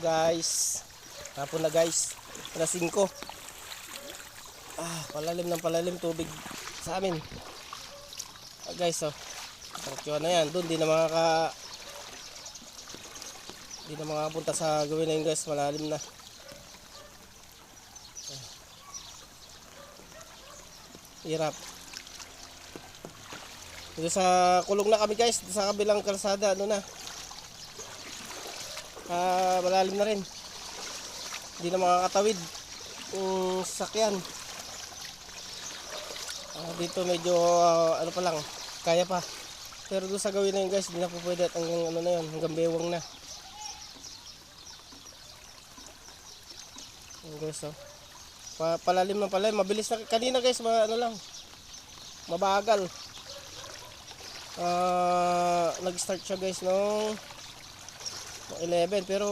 guys. Hapon na guys. Alas 5. Ah, palalim ng palalim tubig sa amin. Ah, guys, oh. Tangkyo na yan. Doon, di na makaka... Di na makapunta sa gawin na yun guys. Malalim na. Ah. Hirap. Dito sa kulong na kami guys. Dito sa kabilang kalsada. Ano na. Ah, malalim na rin. Hindi na makakatawid yung sasakyan. Ah, dito medyo ah, ano pa lang, kaya pa. Pero doon sa gawin na yun guys, hindi na po pwede at hanggang ano na yun, hanggang bewang na. Yun guys oh. Pa palalim na palalim, mabilis na kanina guys, ma ano lang. Mabagal. Ah, nag-start siya guys nung 11 pero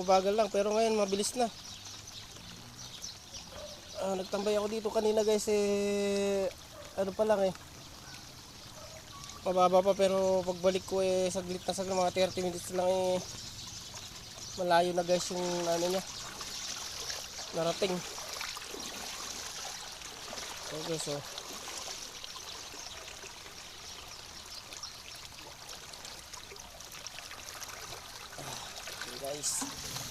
mabagal lang pero ngayon mabilis na. Ah, nagtambay ako dito kanina guys eh ano pa lang eh. Mababa pa pero pagbalik ko eh saglit na saglit mga 30 minutes lang eh malayo na guys yung ano niya narating. Okay so guys